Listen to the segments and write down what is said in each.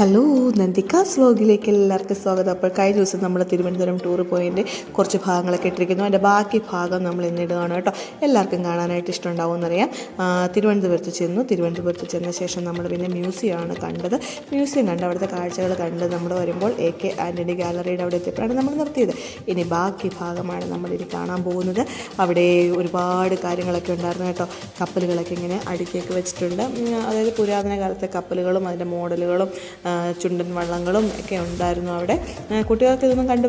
Hello നന്ദിക്കാസ് വ്ലോഗിലേക്ക് എല്ലാവർക്കും സ്വാഗതം. അപ്പോൾ കഴിഞ്ഞ ദിവസം നമ്മൾ തിരുവനന്തപുരം ടൂർ പോയതിന്റെ കുറച്ച് ഭാഗങ്ങളൊക്കെ ഇട്ടിരിക്കുന്നു. അതിന്റെ ബാക്കി ഭാഗം നമ്മൾ ഇന്നിടുകയാണ് കേട്ടോ. എല്ലാവർക്കും കാണാനായിട്ട് ഇഷ്ടമുണ്ടാവുമെന്നറിയാം. എന്നറിയാം തിരുവനന്തപുരത്ത് ചെന്നു. തിരുവനന്തപുരത്ത് ചെന്ന ശേഷം നമ്മൾ പിന്നെ മ്യൂസിയമാണ് കണ്ടത്. മ്യൂസിയം കണ്ട് അവിടുത്തെ കാഴ്ചകൾ കണ്ട് നമ്മൾ വരുമ്പോൾ എ കെ ആന്റണി ഗാലറിയുടെ അവിടെ എത്തിയപ്പോഴാണ് നമ്മൾ നിർത്തിയത്. ഇനി ബാക്കി ഭാഗമാണ് നമ്മളിനി കാണാൻ പോകുന്നത്. അവിടെ ഒരുപാട് കാര്യങ്ങളൊക്കെ ഉണ്ടായിരുന്നു കേട്ടോ. കപ്പലുകളൊക്കെ ഇങ്ങനെ അടുക്കിയൊക്കെ വെച്ചിട്ടുണ്ട്. അതായത് പുരാതന കാലത്തെ കപ്പലുകളും അതിന്റെ മോഡലുകളും ചുണ്ടൻ വള്ളങ്ങളും ഒക്കെ ഉണ്ടായിരുന്നു അവിടെ. കുട്ടികൾക്ക് ഇതൊന്നും കണ്ടു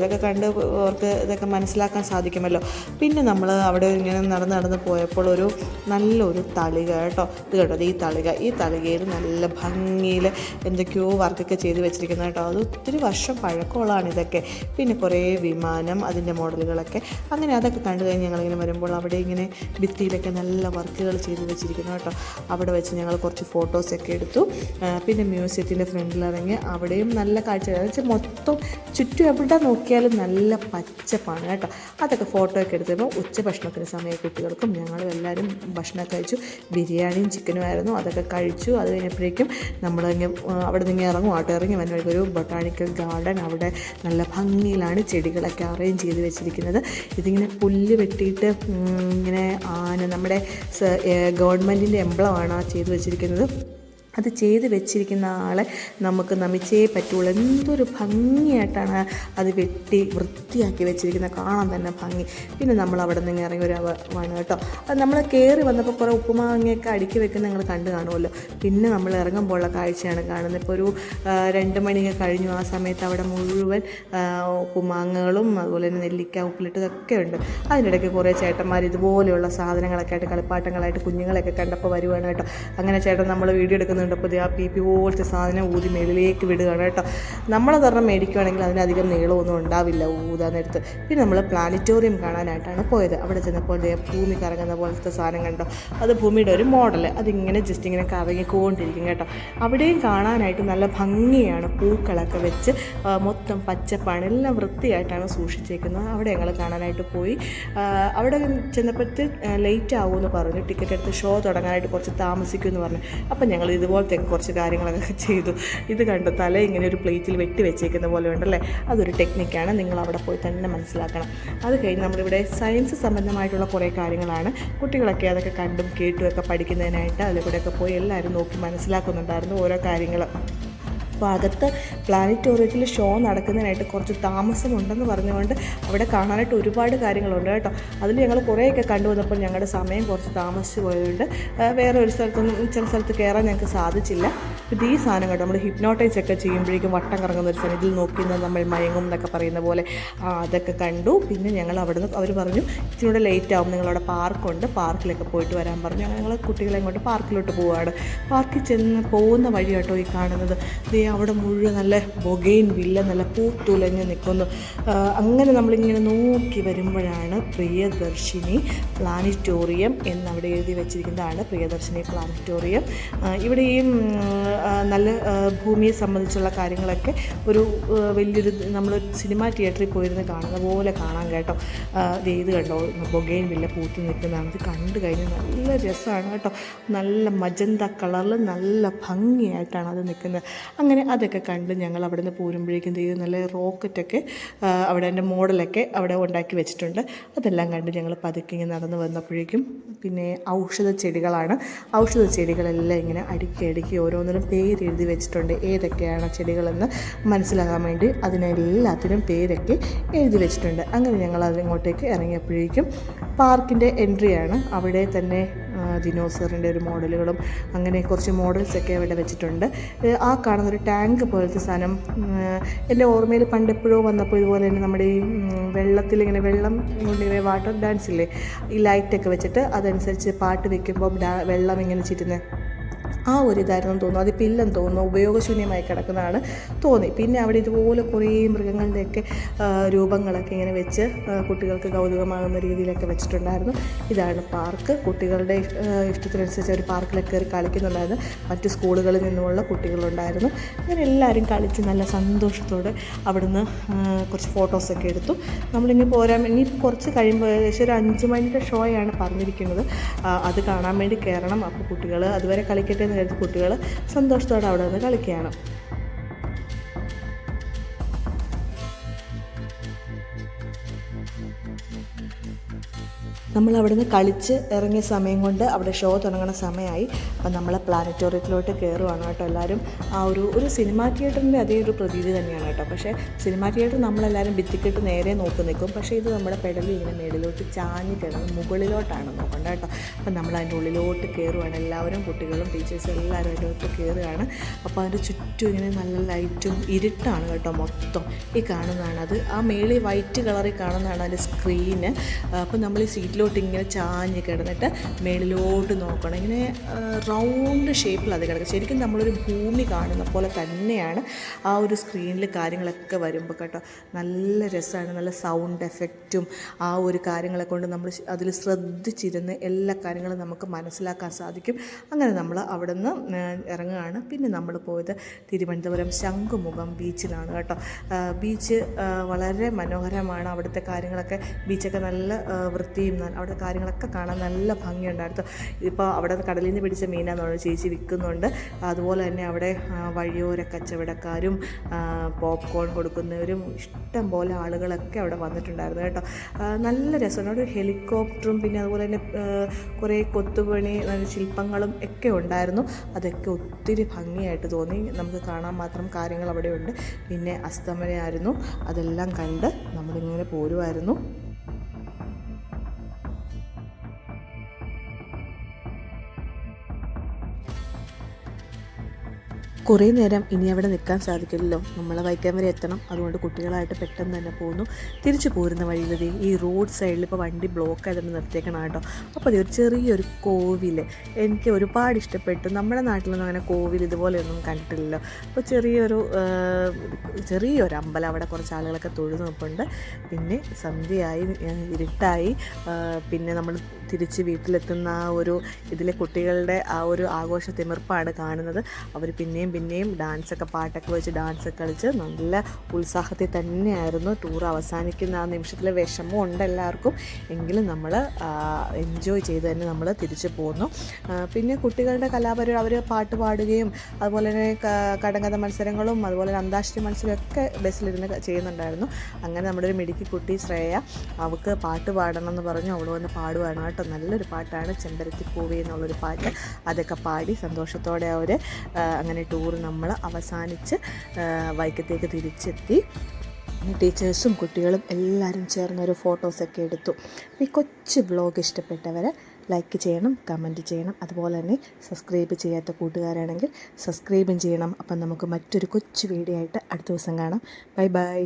ഇതൊക്കെ കണ്ട് അവർക്ക് ഇതൊക്കെ മനസ്സിലാക്കാൻ സാധിക്കുമല്ലോ. പിന്നെ നമ്മൾ അവിടെ ഇങ്ങനെ നടന്ന് നടന്ന് പോയപ്പോൾ ഒരു നല്ലൊരു തളിക കേട്ടോ. ഇത് കേട്ടോ ഈ തളിക. ഈ തളികയിൽ നല്ല ഭംഗിയിൽ എന്തൊക്കെയോ വർക്കൊക്കെ ചെയ്ത് വെച്ചിരിക്കുന്നത് കേട്ടോ. അത് ഒത്തിരി വർഷം പഴക്കമുള്ളതാണ് ഇതൊക്കെ. പിന്നെ കുറേ വിമാനം അതിന്റെ മോഡലുകളൊക്കെ. അങ്ങനെ അതൊക്കെ കണ്ടു കഴിഞ്ഞ് ഞങ്ങളിങ്ങനെ വരുമ്പോൾ അവിടെ ഇങ്ങനെ ഭിത്തിയിലൊക്കെ നല്ല വർക്കുകൾ ചെയ്ത് വെച്ചിരിക്കുന്നു കേട്ടോ. അവിടെ വെച്ച് ഞങ്ങൾ കുറച്ച് ഫോട്ടോസൊക്കെ എടുത്തു. പിന്നെ മ്യൂസിയത്തിന്റെ ഫ്രണ്ടിൽ ഇറങ്ങി അവിടെയും നല്ല കാഴ്ച. എന്ന് വെച്ചാൽ മൊത്തം ചുറ്റും എവിടെ നോക്കിയാലും നല്ല പച്ചപ്പാണ് കേട്ടോ. അതൊക്കെ ഫോട്ടോ ഒക്കെ എടുത്തപ്പോൾ ഉച്ച ഭക്ഷണത്തിന് സമയം കുട്ടികൾക്കും ഞങ്ങളും എല്ലാവരും ഭക്ഷണം കഴിച്ചു. ബിരിയാണിയും ചിക്കനും ആയിരുന്നു. അതൊക്കെ കഴിച്ചു. അത് കഴിഞ്ഞപ്പോഴേക്കും നമ്മൾ അവിടെ നിന്ന് ഇറങ്ങും. ആട്ടോ ഇറങ്ങി വന്ന ഒരു ബൊട്ടാണിക്കൽ ഗാർഡൻ അവിടെ നല്ല ഭംഗിയിലാണ് ചെടികളൊക്കെ അറേഞ്ച് ചെയ്ത് വെച്ചിരിക്കുന്നത്. ഇതിങ്ങനെ പുല്ല് വെട്ടിയിട്ട് ഇങ്ങനെ ആന നമ്മുടെ ഗവൺമെന്റിന്റെ എംബ്ലമാണ് ആ ചെയ്ത് വെച്ചിരിക്കുന്നത്. അത് ചെയ്ത് വെച്ചിരിക്കുന്ന ആളെ നമുക്ക് നമിച്ചേ പറ്റുള്ളൂ എന്തൊരു ഭംഗിയായിട്ടാണ് അത് വെട്ടി വൃത്തിയാക്കി വെച്ചിരിക്കുന്ന കാണാൻ തന്നെ ഭംഗി പിന്നെ നമ്മൾ അവിടെ നിന്ന് ഇറങ്ങി ഒരു ആണ് കേട്ടോ അത് നമ്മൾ കയറി വന്നപ്പോൾ കുറേ ഉപ്പുമാങ്ങയൊക്കെ അടുക്കി വെക്കുന്ന നിങ്ങൾ കണ്ടു കാണുമല്ലോ പിന്നെ നമ്മൾ ഇറങ്ങുമ്പോഴുള്ള കാഴ്ചയാണ് കാണുന്നത് ഇപ്പോൾ ഒരു രണ്ട് മണിയൊക്കെ കഴിഞ്ഞു ആ സമയത്ത് അവിടെ മുഴുവൻ ഉപ്പുമാങ്ങകളും അതുപോലെ തന്നെ നെല്ലിക്ക ഉപ്പിലിട്ടതൊക്കെ ഉണ്ട് അതിനിടയ്ക്ക് കുറേ ചേട്ടന്മാർ ഇതുപോലെയുള്ള സാധനങ്ങളൊക്കെ ആയിട്ട് കളിപ്പാട്ടങ്ങളായിട്ട് കുഞ്ഞുങ്ങളെയൊക്കെ കണ്ടപ്പോൾ വരുവാണ് കേട്ടോ അങ്ങനെ ചേട്ടൻ നമ്മൾ വീഡിയോ എടുക്കുന്നുണ്ട് ദേ ആ പി പി പോലത്തെ സാധനം ഊതി മേളിലേക്ക് വിടുകയാണ് കേട്ടോ. നമ്മൾ തരണം മേടിക്കുകയാണെങ്കിൽ അതിനധികം നീളമൊന്നും ഉണ്ടാവില്ല ഊതാൻ നേരത്ത്. പിന്നെ നമ്മൾ പ്ലാനറ്റോറിയം കാണാനായിട്ടാണ് പോയത്. അവിടെ ചെന്നപ്പോൾ ഭൂമി കറങ്ങുന്ന പോലത്തെ സാധനം കണ്ടോ? അത് ഭൂമിയുടെ ഒരു മോഡൽ അതിങ്ങനെ ജസ്റ്റ് ഇങ്ങനെ കറങ്ങിക്കൊണ്ടിരിക്കും കേട്ടോ. അവിടെയും കാണാനായിട്ട് നല്ല ഭംഗിയാണ്. പൂക്കളൊക്കെ വെച്ച് മൊത്തം പച്ചപ്പാണ്. എല്ലാം വൃത്തിയായിട്ടാണ് സൂക്ഷിച്ചേക്കുന്നത്. അവിടെ ഞങ്ങൾ കാണാനായിട്ട് പോയി. അവിടെ ചെന്നപ്പോഴത്തെ ലേറ്റ് ആവുമെന്ന് പറഞ്ഞു. ടിക്കറ്റ് എടുത്ത് ഷോ തുടങ്ങാനായിട്ട് കുറച്ച് താമസിക്കുമെന്ന് പറഞ്ഞു. അപ്പം ഞങ്ങൾ ഇതുപോലത്തെ കുറച്ച് കാര്യങ്ങളൊക്കെ ചെയ്തു. ഇത് കണ്ടു തല ഇങ്ങനെ ഒരു പ്ലേറ്റിൽ വെട്ടി വെച്ചേക്കുന്ന പോലെ ഉണ്ടല്ലേ? അതൊരു ടെക്നിക്കാണ് നിങ്ങൾ അവിടെ പോയി തന്നെ മനസ്സിലാക്കണം. അത് കഴിഞ്ഞ് നമ്മളിവിടെ സയൻസ് സംബന്ധമായിട്ടുള്ള കുറേ കാര്യങ്ങളാണ്. കുട്ടികളൊക്കെ അതൊക്കെ കണ്ടും കേട്ടും ഒക്കെ പഠിക്കുന്നതിനായിട്ട് അതിലൂടെയൊക്കെ പോയി എല്ലാവരും നോക്കി മനസ്സിലാക്കുന്നുണ്ടായിരുന്നു ഓരോ കാര്യങ്ങൾ അപ്പോൾ അകത്ത് പ്ലാനറ്റോറിയത്തിൽ ഷോ നടക്കുന്നതിനായിട്ട് കുറച്ച് താമസമുണ്ടെന്ന് പറഞ്ഞുകൊണ്ട് അവിടെ കാണാനായിട്ട് ഒരുപാട് കാര്യങ്ങളുണ്ട് കേട്ടോ. അതിൽ ഞങ്ങൾ കുറേയൊക്കെ കണ്ടുവന്നപ്പോൾ ഞങ്ങളുടെ സമയം കുറച്ച് താമസിച്ച് പോയതുകൊണ്ട് വേറെ ഒരു സ്ഥലത്തൊന്നും ചില സ്ഥലത്ത് കയറാൻ ഞങ്ങൾക്ക് സാധിച്ചില്ല. ഇത് ഈ സാധനം കേട്ടോ നമ്മൾ ഹിപ്നോട്ടൈസ് ഒക്കെ ചെയ്യുമ്പോഴേക്കും വട്ടം കറങ്ങുന്ന ഒരു സാധനം. ഇതിൽ നോക്കി നിന്ന് നമ്മൾ മയങ്ങും എന്നൊക്കെ പറയുന്ന പോലെ അതൊക്കെ കണ്ടു. പിന്നെ ഞങ്ങൾ അവിടുന്ന് അവർ പറഞ്ഞു ഇച്ചിരി ലേറ്റ് ആവും. നിങ്ങളവിടെ പാർക്കുണ്ട് പാർക്കിലൊക്കെ പോയിട്ട് വരാൻ പറഞ്ഞു. ഞങ്ങൾ കുട്ടികളെ ഇങ്ങോട്ട് പാർക്കിലോട്ട് പോവുകയാണ് പാർക്കിൽ ചെന്ന് പോകുന്ന വഴി കേട്ടോ ഈ കാണുന്നത്. ദേ അവിടെ മുഴുവൻ നല്ല ബൊഗെയിൻ വില്ല നല്ല പൂത്തുലഞ്ഞ് നിൽക്കുന്നു അങ്ങനെ നമ്മളിങ്ങനെ നോക്കി വരുമ്പോഴാണ് പ്രിയദർശിനി പ്ലാനറ്റോറിയം എന്നവിടെ എഴുതി വെച്ചിരിക്കുന്നതാണ് പ്രിയദർശിനി പ്ലാനറ്റോറിയം. ഇവിടെയും നല്ല ഭൂമിയെ സംബന്ധിച്ചുള്ള കാര്യങ്ങളൊക്കെ ഒരു വലിയൊരു നമ്മൾ സിനിമാ തിയേറ്ററിൽ പോയിരുന്ന് കാണുന്ന പോലെ കാണാൻ കേട്ടോ. ഇത് ഇത് കണ്ടോ? ബൊഗൈൻ വില്ല പൂത്ത് നിൽക്കുന്നതാണ്. ഇത് കണ്ടു കഴിഞ്ഞാൽ നല്ല രസമാണ് കേട്ടോ. നല്ല മജന്ത കളറിൽ നല്ല ഭംഗിയായിട്ടാണ് അത് നിൽക്കുന്നത്. അങ്ങനെ അതൊക്കെ കണ്ട് ഞങ്ങൾ അവിടെ നിന്ന് പോരുമ്പോഴേക്കും ചെയ്ത് നല്ല റോക്കറ്റൊക്കെ അവിടെ എന്റെ മോഡലൊക്കെ അവിടെ ഉണ്ടാക്കി വെച്ചിട്ടുണ്ട്. അതെല്ലാം കണ്ട് ഞങ്ങൾ പതുക്കെ ഇങ്ങനെ നടന്ന് വന്നപ്പോഴേക്കും പിന്നെ ഔഷധ ചെടികളാണ് ഔഷധ ചെടികളെല്ലാം ഇങ്ങനെ അടുക്കി അടുക്കി ഓരോന്നിനും പേര് എഴുതി വെച്ചിട്ടുണ്ട്. ഏതൊക്കെയാണ് ചെടികളെന്ന് മനസ്സിലാകാൻ വേണ്ടി അതിനെല്ലാത്തിനും പേരൊക്കെ എഴുതി വെച്ചിട്ടുണ്ട്. അങ്ങനെ ഞങ്ങൾ അതിങ്ങോട്ടേക്ക് ഇറങ്ങിയപ്പോഴേക്കും പാർക്കിന്റെ എൻട്രിയാണ്. അവിടെ തന്നെ ദിനോസറിന്റെ ഒരു മോഡലുകളും അങ്ങനെ കുറച്ച് മോഡൽസൊക്കെ അവിടെ വെച്ചിട്ടുണ്ട്. ആ കാണുന്ന ഒരു ടാങ്ക് പോലത്തെ സാധനം എന്റെ ഓർമ്മയിൽ പണ്ട് എപ്പോഴോ വന്നപ്പോൾ ഇതുപോലെ തന്നെ നമ്മുടെ ഈ വെള്ളത്തിൽ ഇങ്ങനെ വെള്ളം കൊണ്ടിങ്ങനെ വാട്ടർ ഡാൻസ് ഇല്ലേ ഈ ലൈറ്റൊക്കെ വെച്ചിട്ട് അതനുസരിച്ച് പാട്ട് വെക്കുമ്പോൾ വെള്ളം ഇങ്ങനെ ചുറ്റുന്നത് ആ ഒരു ഇതായിരുന്നു തോന്നുന്നു. അതിപ്പോൾ ഇല്ലെന്ന് തോന്നുന്നു. ഉപയോഗശൂന്യമായി കിടക്കുന്നതാണ് തോന്നി. പിന്നെ അവിടെ ഇതുപോലെ കുറേ മൃഗങ്ങളുടെയൊക്കെ രൂപങ്ങളൊക്കെ ഇങ്ങനെ വെച്ച് കുട്ടികൾക്ക് കൗതുകമാകുന്ന രീതിയിലൊക്കെ വെച്ചിട്ടുണ്ടായിരുന്നു. ഇതാണ് പാർക്ക്. കുട്ടികളുടെ ഇഷ്- ഇഷ്ടത്തിനനുസരിച്ച് അവർ പാർക്കിലൊക്കെ കയറി കളിക്കുന്നുണ്ടായിരുന്നു. മറ്റ് സ്കൂളുകളിൽ നിന്നുമുള്ള കുട്ടികളുണ്ടായിരുന്നു. അങ്ങനെ എല്ലാവരും കളിച്ച് നല്ല സന്തോഷത്തോടെ അവിടുന്ന് കുറച്ച് ഫോട്ടോസൊക്കെ എടുത്തു. നമ്മളിങ്ങനെ പോരാൻ ഇനി കുറച്ച് കഴിയുമ്പോൾ ഏകദേശം ഒരു അഞ്ച് മണിയുടെ ഷോയാണ് പറഞ്ഞിരിക്കുന്നത്. അത് കാണാൻ വേണ്ടി കയറണം. അപ്പോൾ കുട്ടികൾ അതുവരെ കളിക്കട്ടെ എന്ന് കുട്ടികൾ സന്തോഷത്തോടെ അവിടെ നിന്ന് കളിക്കുകയാണ്. നമ്മൾ അവിടെ നിന്ന് കളിച്ച് ഇറങ്ങിയ സമയം കൊണ്ട് അവിടെ ഷോ തുടങ്ങുന്ന സമയമായി. അപ്പം നമ്മൾ പ്ലാനറ്റോറിയത്തിലോട്ട് കയറുവാണ് കേട്ടോ എല്ലാവരും. ആ ഒരു ഒരു സിനിമാ തിയേറ്ററിന്റെ അതേ ഒരു പ്രതീതി തന്നെയാണ് കേട്ടോ. പക്ഷേ സിനിമാ തിയേറ്റർ നമ്മളെല്ലാവരും ഭിത്തിക്കിട്ട് നേരെ നോക്കി നിൽക്കും. പക്ഷേ ഇത് നമ്മുടെ പെടലി ഇങ്ങനെ മേളിലോട്ട് ചാഞ്ഞ് കിടന്ന് മുകളിലോട്ടാണ് നോക്കേണ്ടത് കേട്ടോ. അപ്പം നമ്മൾ അതിന്റെ ഉള്ളിലോട്ട് കയറുവാണ് എല്ലാവരും കുട്ടികളും ടീച്ചേഴ്സും എല്ലാവരും അതിലോട്ട് കയറുകയാണ് അപ്പോൾ അതിന്റെ ചുറ്റും ഇങ്ങനെ നല്ല ലൈറ്റും ഇരുട്ടാണ് കേട്ടോ മൊത്തം. ഈ കാണുന്നതാണ് അത്. ആ മേളിൽ വൈറ്റ് കളറിൽ കാണുന്നതാണ് അതിന്റെ സ്ക്രീന് അപ്പോൾ നമ്മൾ ഈ സീറ്റിലോട്ട് ഇങ്ങനെ ചാഞ്ഞ് കിടന്നിട്ട് മേളിലോട്ട് നോക്കണം. ഇങ്ങനെ റൗണ്ട് ഷേപ്പിൽ അത് കിടക്കുക. ശരിക്കും നമ്മളൊരു ഭൂമി കാണുന്ന പോലെ തന്നെയാണ് ആ ഒരു സ്ക്രീനിൽ കാര്യങ്ങളൊക്കെ വരുമ്പോൾ കേട്ടോ. നല്ല രസമാണ് നല്ല സൗണ്ട് എഫക്റ്റും ആ ഒരു കാര്യങ്ങളെ കൊണ്ട് നമ്മൾ അതിൽ ശ്രദ്ധിച്ചിരുന്ന് എല്ലാ കാര്യങ്ങളും നമുക്ക് മനസ്സിലാക്കാൻ സാധിക്കും. അങ്ങനെ നമ്മൾ അവിടെ നിന്ന് ഇറങ്ങുകയാണ്. പിന്നെ നമ്മൾ പോയത് തിരുവനന്തപുരം ശംഖുമുഖം ബീച്ചിലാണ് കേട്ടോ. ബീച്ച് വളരെ മനോഹരമാണ് അവിടുത്തെ കാര്യങ്ങളൊക്കെ. ബീച്ചൊക്കെ നല്ല വൃത്തിയും ന- അവിടുത്തെ കാര്യങ്ങളൊക്കെ കാണാൻ നല്ല ഭംഗിയുണ്ടായിരുന്നു. ഇപ്പോൾ അവിടെ കടലിൽ നിന്ന് പിടിച്ച പറഞ്ഞു ചേച്ചി വിൽക്കുന്നുണ്ട്. അതുപോലെ തന്നെ അവിടെ വഴിയോര കച്ചവടക്കാരും പോപ്കോൺ കൊടുക്കുന്നവരും ഇഷ്ടം പോലെ ആളുകളൊക്കെ അവിടെ വന്നിട്ടുണ്ടായിരുന്നു കേട്ടോ. നല്ല രസമാണ് അവിടെ ഹെലികോപ്റ്ററും പിന്നെ അതുപോലെ തന്നെ കുറേ കൊത്തുപണി ശില്പങ്ങളും ഒക്കെ ഉണ്ടായിരുന്നു. അതൊക്കെ ഒത്തിരി ഭംഗിയായിട്ട് തോന്നി. നമുക്ക് കാണാൻ മാത്രം കാര്യങ്ങൾ അവിടെയുണ്ട്. പിന്നെ അസ്തമനയായിരുന്നു. അതെല്ലാം കണ്ട് നമ്മളിങ്ങനെ പോരുമായിരുന്നു കുറേ നേരം ഇനി അവിടെ നിൽക്കാൻ സാധിക്കില്ലല്ലോ. നമ്മൾ വൈക്കം വരെ എത്തണം. അതുകൊണ്ട് കുട്ടികളായിട്ട് പെട്ടെന്ന് തന്നെ പോകുന്നു. തിരിച്ചു പോരുന്ന വഴിയിൽ ഈ റോഡ് സൈഡിൽ ഇപ്പോൾ വണ്ടി ബ്ലോക്ക് ആയിട്ട് നിർത്തിയേക്കണം കേട്ടോ അപ്പോൾ അത് ഒരു ചെറിയൊരു കോവിൽ എനിക്ക് ഒരുപാട് ഇഷ്ടപ്പെട്ടു. നമ്മുടെ നാട്ടിലൊന്നും അങ്ങനെ കോവിൽ ഇതുപോലെയൊന്നും കണ്ടിട്ടില്ലല്ലോ. അപ്പോൾ ചെറിയൊരു ചെറിയൊരു അമ്പലം അവിടെ കുറച്ച് ആളുകളൊക്കെ തൊഴുതു നിൽപ്പുണ്ട് പിന്നെ സന്ധ്യയായി ഇരുട്ടായി. പിന്നെ നമ്മൾ തിരിച്ച് വീട്ടിലെത്തുന്ന ആ ഒരു ഇതിലെ കുട്ടികളുടെ ആ ഒരു ആഘോഷ തിമിർപ്പാണ് കാണുന്നത്. അവർ പിന്നെയും പിന്നെയും ഡാൻസൊക്കെ പാട്ടൊക്കെ വെച്ച് ഡാൻസൊക്കെ കളിച്ച് നല്ല ഉത്സാഹത്തിൽ തന്നെയായിരുന്നു ടൂർ അവസാനിക്കുന്ന ആ നിമിഷത്തിലെ വിഷമം ഉണ്ട് എല്ലാവർക്കും. എങ്കിലും നമ്മൾ എൻജോയ് ചെയ്ത് തന്നെ നമ്മൾ തിരിച്ചു പോന്നു. പിന്നെ കുട്ടികളുടെ കലാപരിപാടി അവർ പാട്ട് പാടുകയും അതുപോലെ തന്നെ കടങ്കഥ മത്സരങ്ങളും അതുപോലെ അന്താക്ഷരി മത്സരമൊക്കെ ബസ്സിലിരുന്ന് ചെയ്യുന്നുണ്ടായിരുന്നു. അങ്ങനെ നമ്മുടെ ഒരു മിടുക്കി കുട്ടി ശ്രേയ അവൾക്ക് പാട്ട് പാടണം എന്ന് പറഞ്ഞു. അവൾ വന്ന് പാടുവാണ് കേട്ടോ. നല്ലൊരു പാട്ടാണ് ചെമ്പരത്തി പൂവി എന്നുള്ളൊരു പാട്ട്. അതൊക്കെ പാടി സന്തോഷത്തോടെ അവർ അങ്ങനെ ടൂർ നമ്മൾ അവസാനിച്ച് വൈക്കത്തേക്ക് തിരിച്ചെത്തി. ടീച്ചേഴ്സും കുട്ടികളും എല്ലാവരും ചേർന്ന് ഒരു ഫോട്ടോസൊക്കെ എടുത്തു. ഈ കൊച്ചു ബ്ലോഗ് ഇഷ്ടപ്പെട്ടവർ ലൈക്ക് ചെയ്യണം കമന്റ് ചെയ്യണം. അതുപോലെ തന്നെ സബ്സ്ക്രൈബ് ചെയ്യാത്ത കൂട്ടുകാരാണെങ്കിൽ സബ്സ്ക്രൈബും ചെയ്യണം. അപ്പം നമുക്ക് മറ്റൊരു കൊച്ചു വീഡിയോ ആയിട്ട് അടുത്ത ദിവസം കാണാം. Bye bye